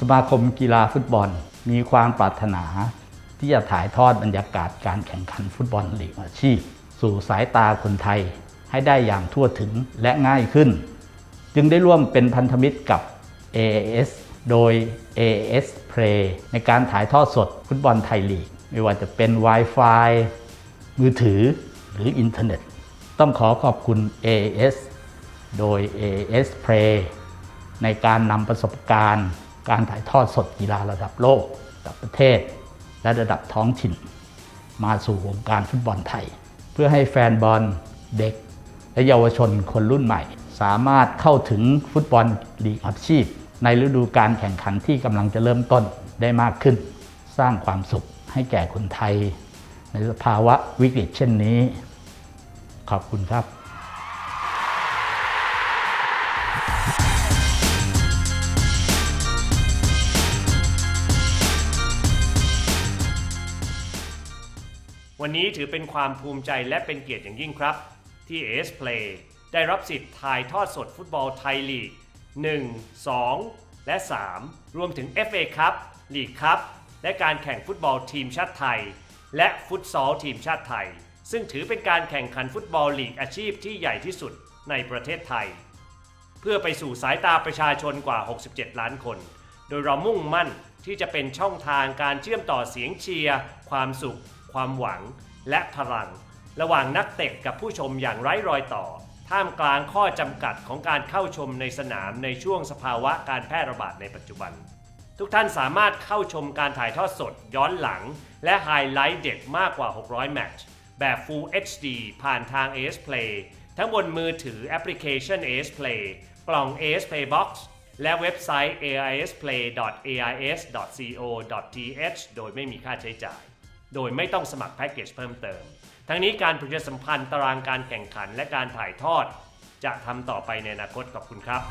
สมาคมกีฬาฟุตบอล มีความปรารถนา ที่จะถ่ายทอดบรรยากาศการแข่งขันฟุตบอลลีกอาชีพ สู่สายตาคนไทยให้ได้อย่างทั่วถึงและง่ายขึ้น จึงได้ร่วมเป็นพันธมิตรกับ AAS โดย AAS Play ในการถ่ายทอดสดฟุตบอลไทยลีก ไม่ว่าจะเป็น Wi-Fi มือถือหรืออินเทอร์เน็ต ต้องขอขอบคุณ AAS โดย AAS Play ในการนำประสบการณ์ การถ่ายทอดสดกีฬาระดับโลกระดับประเทศ และระดับท้องถิ่น มาสู่วงการฟุตบอลไทย เพื่อให้แฟนบอลเด็ก และเยาวชนคนรุ่นใหม่ สามารถเข้าถึงฟุตบอลลีกอาชีพ ในฤดูการแข่งขันที่กำลังจะเริ่มต้นได้มากขึ้น สร้างความสุขให้แก่คนไทย ในสภาวะวิกฤตเช่นนี้ ขอบคุณครับ วันนี้ถือเป็นความภูมิใจและเป็นเกียรติอย่างยิ่งครับ ที่ AS Play ได้รับสิทธิ์ถ่ายทอดสดฟุตบอลไทยลีก 1 2 และ 3 รวมถึง FA ครับลีกครับและการแข่งฟุตบอลทีมชาติไทย และฟุตซอลทีมชาติไทย ซึ่งถือเป็นการแข่งขันฟุตบอลลีกอาชีพที่ใหญ่ที่สุดในประเทศไทย เพื่อไปสู่สายตาประชาชนกว่า 67 ล้านคน โดยเรามุ่งมั่นที่จะเป็นช่องทางการเชื่อมต่อเสียงเชียร์ ความสุข ความหวังและพลัง ระหว่างนักเตะกับผู้ชมอย่างไร้รอยต่อ ท่ามกลางข้อจำกัดของการเข้าชมในสนามในช่วงสภาวะการแพร่ระบาดในปัจจุบัน ทุกท่านสามารถเข้าชมการถ่ายทอดสดย้อนหลัง และไฮไลท์เด็ดมากกว่า 600 แมตช์แบบ Full HD ผ่านทาง AS Play ทั้งบนมือถือแอปพลิเคชัน AS Play กล่อง AS Play Box และเว็บไซต์ aisplay.ais.co.th โดยไม่มีค่าใช้จ่าย โดยไม่ต้องสมัครแพ็กเกจเพิ่มเติม ทั้งนี้การประชาสัมพันธ์ตารางการแข่งขันและการถ่ายทอด จะทำต่อไปในอนาคตขอบคุณครับ